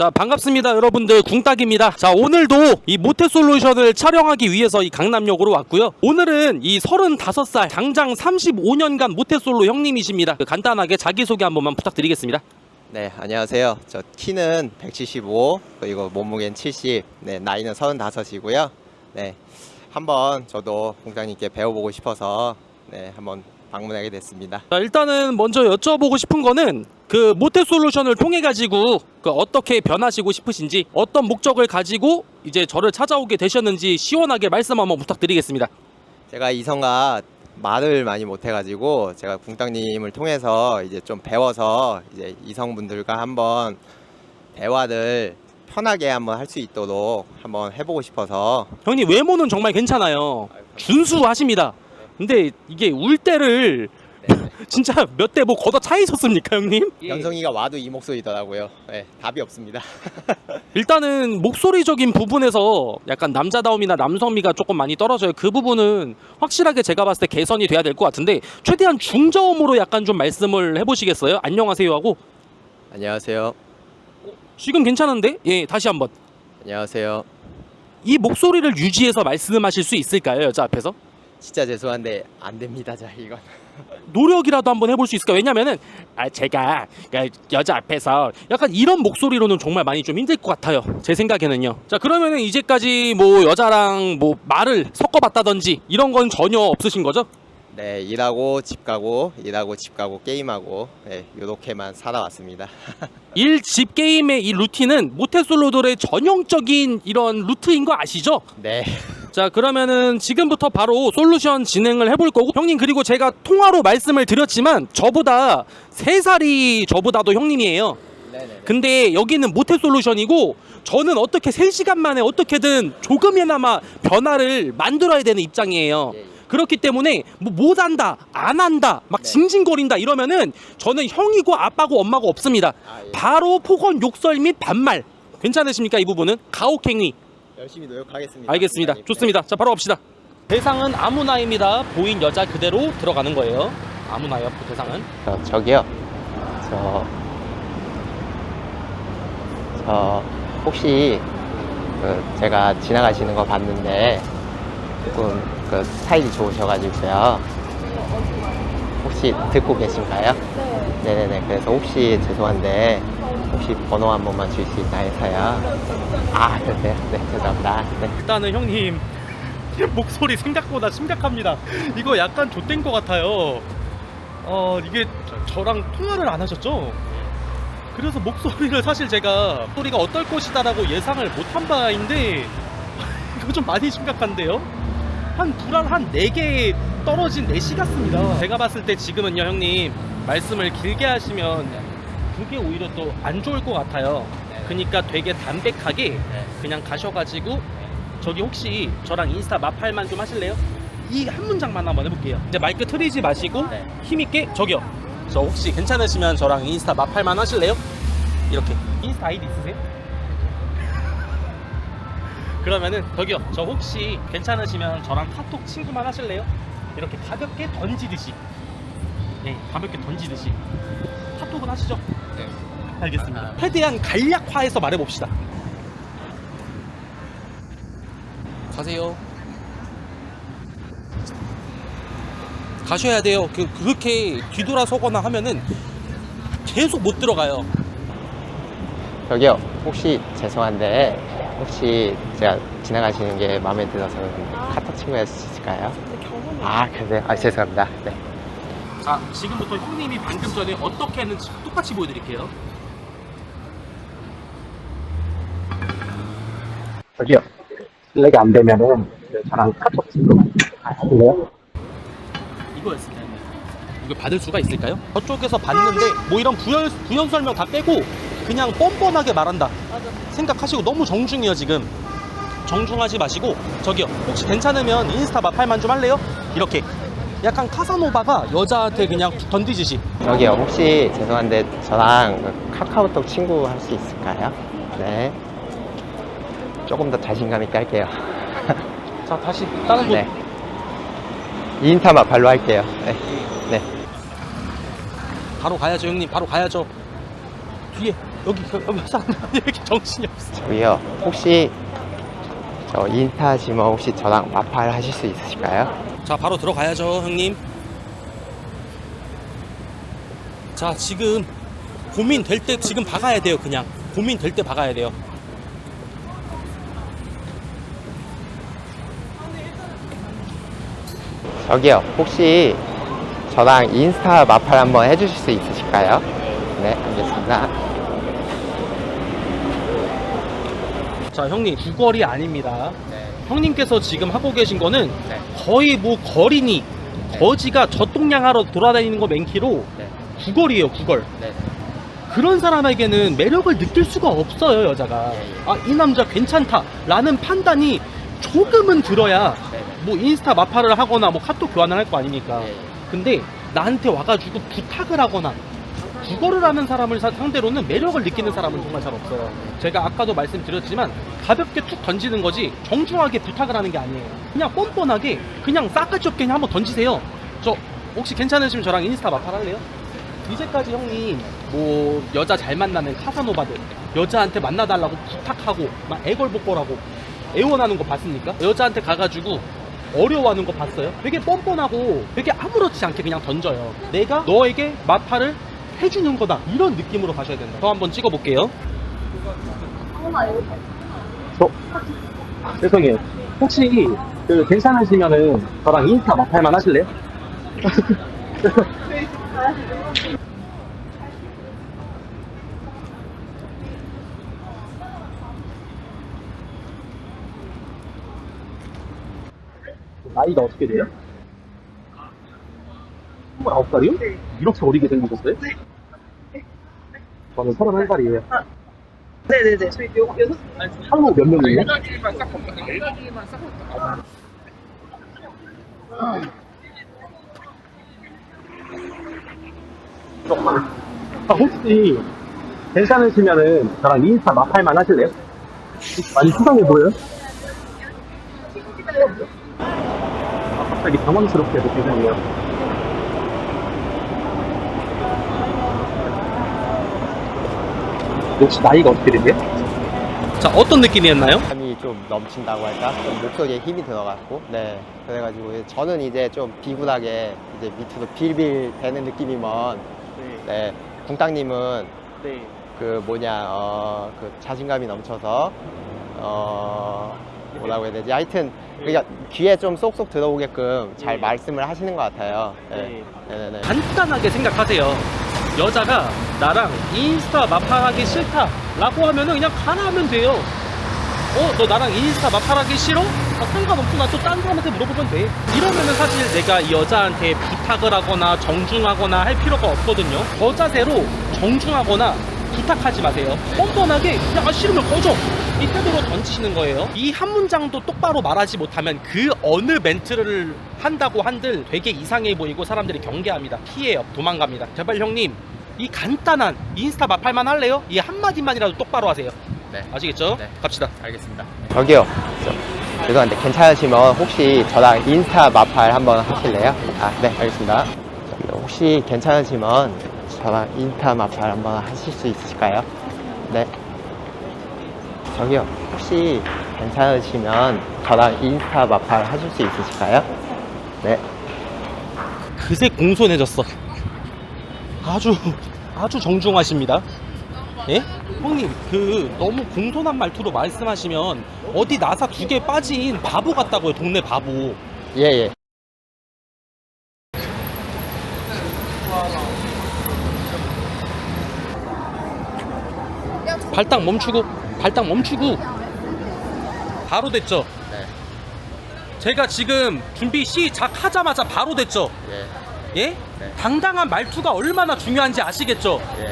자 반갑습니다 여러분들. 궁딱입니다. 자 오늘도 이 모태솔루션을 촬영하기 위해서 이 강남역으로 왔고요. 오늘은 이 35살 장장 35년간 모태솔로 형님이십니다. 그 간단하게 자기소개 한 번만 부탁드리겠습니다. 네, 안녕하세요. 저 키는 175, 그리고 몸무게는 70, 네, 나이는 35이고요. 네, 한번 저도 공장님께 배워보고 싶어서 네, 한번 방문하게 됐습니다. 자 일단은 먼저 여쭤보고 싶은 거는 그 모태 솔루션을 통해 가지고 그 어떻게 변하시고 싶으신지 어떤 목적을 가지고 이제 저를 찾아오게 되셨는지 시원하게 말씀 한번 부탁드리겠습니다. 제가 이성과 말을 많이 못해가지고 제가 궁땅님을 통해서 이제 좀 배워서 이제 이성분들과 한번 대화를 편하게 한번 할 수 있도록 한번 해보고 싶어서. 형님 외모는 정말 괜찮아요. 준수하십니다 근데 이게 울 때를 진짜 몇 대 뭐 걷어 차이셨습니까 형님? 연성이가 와도 이 목소리더라고요. 네, 답이 없습니다. 일단은 목소리적인 부분에서 약간 남자다움이나 남성미가 조금 많이 떨어져요 그 부분은 확실하게 제가 봤을 때 개선이 돼야 될 것 같은데 최대한 중저음으로 약간 좀 말씀을 해보시겠어요? 안녕하세요 하고 안녕하세요. 지금 괜찮은데? 예 다시 한번 안녕하세요. 이 목소리를 유지해서 말씀하실 수 있을까요 여자 앞에서? 진짜 죄송한데 안 됩니다, 자 이건. 노력이라도 한번 해볼 수 있을까요? 왜냐면은 아 제가 그러니까 여자 앞에서 약간 이런 목소리로는 정말 많이 좀 힘들 것 같아요. 제 생각에는요. 자 그러면은 이제까지 뭐 여자랑 뭐 말을 섞어봤다든지 이런 건 전혀 없으신 거죠? 네, 일하고 집 가고 일하고 집 가고 게임하고 네, 요렇게만 살아왔습니다. 일 집 게임의 이 루틴은 모태솔로들의 전형적인 이런 루트인 거 아시죠? 네. 자 그러면은 지금부터 바로 솔루션 진행을 해볼 거고 형님 그리고 제가 통화로 말씀을 드렸지만 저보다 세살이 저보다도 형님이에요. 근데 여기는 모태 솔루션이고 저는 어떻게 3시간 만에 어떻게든 조금이나마 변화를 만들어야 되는 입장이에요. 예, 예. 그렇기 때문에 뭐 못한다, 안 한다, 막 네. 징징거린다 이러면은 저는 형이고 아빠고 엄마고 없습니다. 아, 예. 바로 폭언, 욕설 및 반말. 괜찮으십니까 이 부분은? 가혹행위. 열심히 노력하겠습니다. 알겠습니다. 부장님. 좋습니다. 자 바로 갑시다. 대상은 아무나입니다. 보인 여자 그대로 들어가는 거예요. 아무나요 대상은. 저, 저기요. 저, 저 혹시 그 제가 지나가시는 거 봤는데 조금 그 스타일이 좋으셔가지고요. 혹시 듣고 계신가요? 네. 네네네. 그래서 혹시 죄송한데 혹시 번호 한 번만 줄 수 있나 해서요. 아, 그러세요? 네, 죄송합니다. 네. 일단은 형님 목소리 생각보다 심각합니다. 이거 약간 좆된 것 같아요. 어 이게 저- 저랑 통화를 안 하셨죠? 그래서 목소리를 사실 제가 소리가 어떨 것이다라고 예상을 못한 바인데 이거 좀 많이 심각한데요? 한 불안 한 4개 떨어진 4시 같습니다. 제가 봤을 때 지금은요 형님 말씀을 길게 하시면 그게 오히려 또 안 좋을 것 같아요. 그러니까 되게 담백하게 그냥 가셔가지고 저기 혹시 저랑 인스타 마팔만 좀 하실래요? 이 한 문장만 한번 해볼게요. 이제 마이크 틀리지 마시고 네. 힘있게 저기요. 저 혹시 괜찮으시면 저랑 인스타 마팔만 하실래요? 이렇게 인스타 아이디 있으세요? 그러면은 저기요. 저 혹시 괜찮으시면 저랑 카톡 친구만 하실래요? 이렇게 가볍게 던지듯이. 네, 가볍게 던지듯이. 카톡은 하시죠? 네. 알겠습니다. 최대한 간략화해서 말해봅시다. 가세요. 가셔야 돼요. 그, 그렇게 뒤돌아서거나 하면은 계속 못 들어가요. 저기요. 혹시 죄송한데 혹시 제가 지나가시는 게 마음에 들어서 카톡 친구 할수 있을까요? 아, 그래요? 아, 죄송합니다. 네. 자, 지금부터 형님이 방금 전에 어떻게 했는지 똑같이 보여드릴게요. 저기요. 실례가 안 되면은 저랑 카톡 친구 하실래요? 이거였습니다. 이거 받을 수가 있을까요? 저쪽에서 봤는데 뭐 이런 부연, 부연 설명 다 빼고 그냥 뻔뻔하게 말한다. 생각하시고 너무 정중해요 지금. 정중하지 마시고 저기요 혹시 괜찮으면 인스타 마팔만 좀 할래요? 이렇게 약간 카사노바가 여자한테 그냥 던지듯이 저기요. 혹시 죄송한데 저랑 그 카카오톡 친구 할 수 있을까요? 네. 조금 더 자신감 있게 할게요. 자 다시 다른 곳 네. 인스타만 발로 할게요. 네. 네. 바로 가야죠 형님 바로 가야죠 뒤에 여기 여기 사람 이렇게 정신이 없어. 저기요 혹시 저 인스타 하시면 혹시 저랑 마팔 하실 수 있으실까요? 자 바로 들어가야죠 형님. 자 지금 고민 될 때 지금 박아야 돼요 그냥. 고민 될 때 박아야 돼요. 저기요 혹시 저랑 인스타 마팔 한번 해주실 수 있으실까요? 네 알겠습니다. 자 형님 구걸이 아닙니다. 네, 형님께서 지금 하고 계신 거는 네. 거의 뭐 거리니 거지가 젖동량하러 돌아다니는 거 맨키로 네. 구걸이에요 구걸 네. 그런 사람에게는 매력을 느낄 수가 없어요 여자가 예, 예. 아이 남자 괜찮다 라는 판단이 조금은 들어야 네. 뭐 인스타 마팔을 하거나 뭐 카톡 교환을 할 거 아닙니까 예, 예. 근데 나한테 와가지고 부탁을 하거나 국어를 하는 사람을 사- 상대로는 매력을 느끼는 사람은 정말 잘 없어요. 제가 아까도 말씀드렸지만 가볍게 툭 던지는 거지 정중하게 부탁을 하는 게 아니에요. 그냥 뻔뻔하게 그냥 싸가지 없게 그냥 한번 던지세요. 저 혹시 괜찮으시면 저랑 인스타 마팔 할래요? 이제까지 형님 뭐 여자 잘 만나는 카사노바들 여자한테 만나달라고 부탁하고 막 애걸복걸하고 애원하는 거 봤습니까? 여자한테 가가지고 어려워하는 거 봤어요? 되게 뻔뻔하고 되게 아무렇지 않게 그냥 던져요. 내가 너에게 마팔을 해주는 거다 이런 느낌으로 가셔야 된다. 저 한번 찍어볼게요. 저, 죄송해요. 혹시 그 괜찮으시면은 저랑 인스타 마팔만 하실래요? 나이가 어떻게 돼요? 29살이요? 이렇게 어리게 생기셨어요? 저는 31살이에요. 네네네. 저희 요, 여섯 한국 몇 명이에요? 아, 혹시 괜찮으시면은 저랑 인스타 마팔만 하실래요? 많이 수상해 보여요? 아, 갑자기 당황스럽게 느껴지네요. 혹시 나이가 어떻게 되세요? 자 어떤 느낌이었나요? 힘이 좀 넘친다고 할까? 좀 목소리에 힘이 들어갔고, 네. 그래가지고 저는 이제 좀 비굴하게 이제 밑으로 빌빌 대는 느낌이면, 네. 궁땅님은 네. 그 뭐냐, 어, 그 자신감이 넘쳐서, 어, 뭐라고 해야 되지? 하여튼, 그러니까 귀에 좀 쏙쏙 들어오게끔 잘 네. 말씀을 하시는 것 같아요. 네. 네 네네. 간단하게 생각하세요. 여자가 나랑 인스타 마팔하기 싫다 라고 하면은 그냥 가나 하면 돼요. 어, 너 나랑 인스타 마팔하기 싫어? 아, 상관없어. 나 또 딴 사람한테 물어보면 돼. 이러면은 사실 내가 이 여자한테 부탁을 하거나 정중하거나 할 필요가 없거든요. 저 자세로 정중하거나 부탁하지 마세요. 뻔뻔하게 그냥 아, 싫으면 꺼져. 이 태도로 던지시는 거예요. 이 한 문장도 똑바로 말하지 못하면 그 어느 멘트를 한다고 한들 되게 이상해 보이고 사람들이 경계합니다. 피해요. 도망갑니다. 제발 형님, 이 간단한 인스타 마팔만 할래요? 이 한마디만이라도 똑바로 하세요. 네. 아시겠죠? 네. 갑시다. 알겠습니다. 저기요. 저, 죄송한데 괜찮으시면 혹시 저랑 인스타 마팔 한번 하실래요? 아, 네, 알겠습니다. 혹시 괜찮으시면 저랑 인스타 마팔 한번 하실 수 있으실까요? 네. 저기요, 혹시 괜찮으시면 저랑 인스타 마팔 하실 수 있으실까요? 네. 그새 공손해졌어. 아주 아주 정중하십니다. 예? 형님 그 너무 공손한 말투로 말씀하시면 어디 나사 두 개 빠진 바보 같다고요 동네 바보. 예, 예. 발딱 멈추고 발딱 멈추고 바로 됐죠. 네. 제가 지금 준비 시작하자마자 바로 됐죠. 예. 예? 네. 당당한 말투가 얼마나 중요한지 아시겠죠? 예.